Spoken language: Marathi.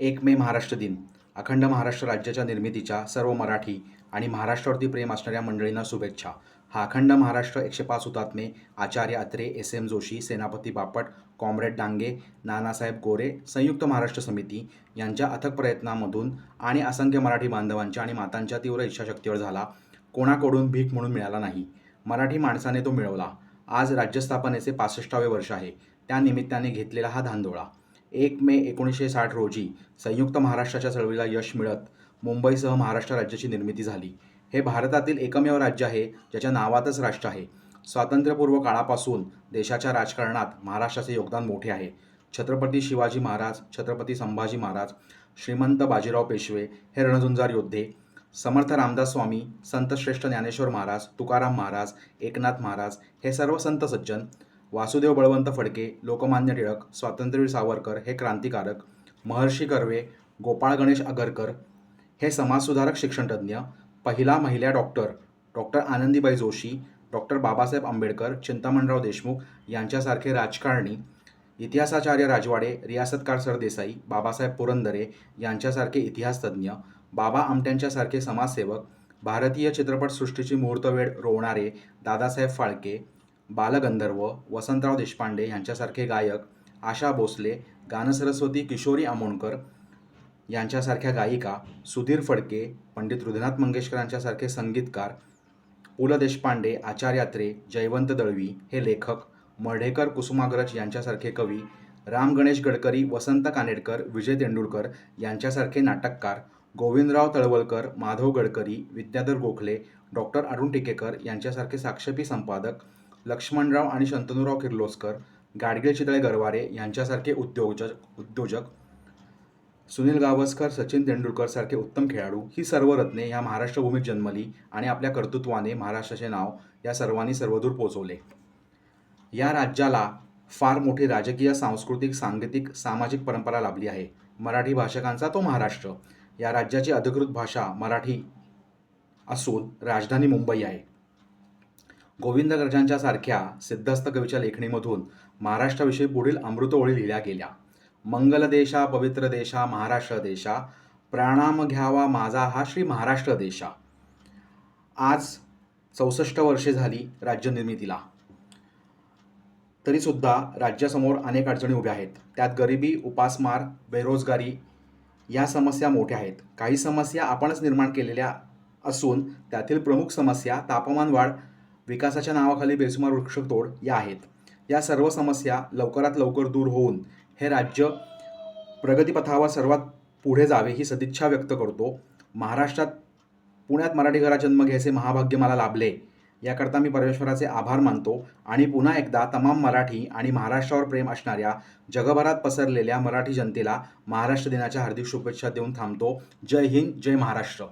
एक मे महाराष्ट्र दिन. अखंड महाराष्ट्र राज्याच्या निर्मितीच्या सर्व मराठी आणि महाराष्ट्रावरती प्रेम असणाऱ्या मंडळींना शुभेच्छा. हा अखंड महाराष्ट्र एकशे पाच हुतात्मे Acharya Atre S M Joshi Senapati Bapat comrade Dange Nanasaheb Gore Samyukta Maharashtra Samiti यांच्या अथक प्रयत्नामधून आणि असंख्य मराठी बांधवांच्या आणि मातांच्या तीव्र इच्छाशक्तीवर झाला. कोणाकडून भीक म्हणून मिळाला नाही. मराठी माणसाने तो मिळवला. आज राज्यस्थापनेचे पासष्टावे वर्ष आहे. त्या निमित्ताने घेतलेला हा धांदोळा. एक मे एकोणीसशे साठ रोजी संयुक्त महाराष्ट्राच्या चळवळीला यश मिळत मुंबईसह महाराष्ट्र राज्याची निर्मिती झाली. हे भारतातील एकमेव राज्य आहे ज्याच्या नावातच राष्ट्र आहे. स्वातंत्र्यपूर्व काळापासून देशाच्या राजकारणात महाराष्ट्राचे योगदान मोठे आहे. छत्रपती शिवाजी महाराज छत्रपती संभाजी महाराज श्रीमंत बाजीराव पेशवे हे रणझुंजार योद्धे समर्थ रामदास स्वामी संतश्रेष्ठ ज्ञानेश्वर महाराज तुकाराम महाराज एकनाथ महाराज हे सर्व संत सज्जन वासुदेव बळवंत फडके लोकमान्य टिळक स्वातंत्र्यवीर सावरकर हे क्रांतिकारक महर्षी कर्वे गोपाळ गणेश आगरकर हे समाजसुधारक शिक्षणतज्ज्ञ पहिला महिला doctor doctor Anandibai Joshi doctor Babasaheb Ambedkar Chintamanrao Deshmukh यांच्यासारखे राजकारणी इतिहासाचार्य राजवाडे रियासतकार सरदेसाई बाबासाहेब पुरंदरे यांच्यासारखे इतिहासतज्ज्ञ बाबा आमट्यांच्यासारखे समाजसेवक भारतीय चित्रपटसृष्टीची मुहूर्तवेळ रोवणारे दादासाहेब फाळके बालगंधर्व वसंतराव देशपांडे यांच्यासारखे गायक आशा भोसले गानसरस्वती किशोरी आमोणकर यांच्यासारख्या गायिका सुधीर फडके पंडित हृदयनाथ मंगेशकर यांच्यासारखे संगीतकार पु ल देशपांडे आचार्यात्रे जयवंत दळवी हे लेखक मर्ढेकर कुसुमाग्रज यांच्यासारखे कवी राम गणेश गडकरी वसंत कानेटकर विजय तेंडुलकर यांच्यासारखे नाटककार गोविंदराव तळवलकर माधव गडकरी विद्याधर गोखले डॉक्टर अरुण टिकेकर यांच्यासारखे साक्षपी संपादक लक्ष्मणराव आणि शंतनुराव किर्लोस्कर गाडगे चितळे गरवारे यांच्यासारखे उद्योजक उद्योजक सुनील गावस्कर सचिन तेंडुलकर सारखे उत्तम खेळाडू ही सर्व रत्ने ह्या महाराष्ट्र भूमीत जन्मली आणि आपल्या कर्तृत्वाने महाराष्ट्राचे नाव या सर्वांनी सर्वदूर पोचवले या राज्याला फार मोठी राजकीय सांस्कृतिक सांगीतिक सामाजिक परंपरा लाभली आहे. मराठी भाषकांचा तो महाराष्ट्र. या राज्याची अधिकृत भाषा मराठी असून राजधानी मुंबई आहे. गोविंद गर्जांच्या सारख्या कवीच्या लेखणीमधून महाराष्ट्राविषयी पुढील अमृतओळी लिहिल्या गेल्या. मंगल देशा पवित्र देशा महाराष्ट्र देशा प्राणाम घ्यावा माझा हा श्री महाराष्ट्र देशा आज चौसष्ट वर्षे झाली राज्यनिर्मितीला तरीसुद्धा राज्यासमोर अनेक अडचणी उभ्या आहेत. त्यात गरिबी उपासमार बेरोजगारी या समस्या मोठ्या आहेत. काही समस्या आपणच निर्माण केलेल्या असून त्यातील प्रमुख समस्या तापमान वाढ विकासाच्या नावाखाली बेसुमार वृक्षतोड या आहेत. या सर्व समस्या लवकरात लवकर दूर होऊन हे राज्य प्रगतीपथावर सर्वात पुढे जावे ही सदिच्छा व्यक्त करतो. महाराष्ट्रात पुण्यात मराठी घरा जन्म घ्यायचे महाभाग्य मला लाभले. याकरता मी परमेश्वराचे आभार मानतो आणि पुन्हा एकदा तमाम मराठी आणि महाराष्ट्रावर प्रेम असणाऱ्या जगभरात पसरलेल्या मराठी जनतेला महाराष्ट्र दिनाच्या हार्दिक शुभेच्छा देऊन थांबतो. जय हिंद जय महाराष्ट्र.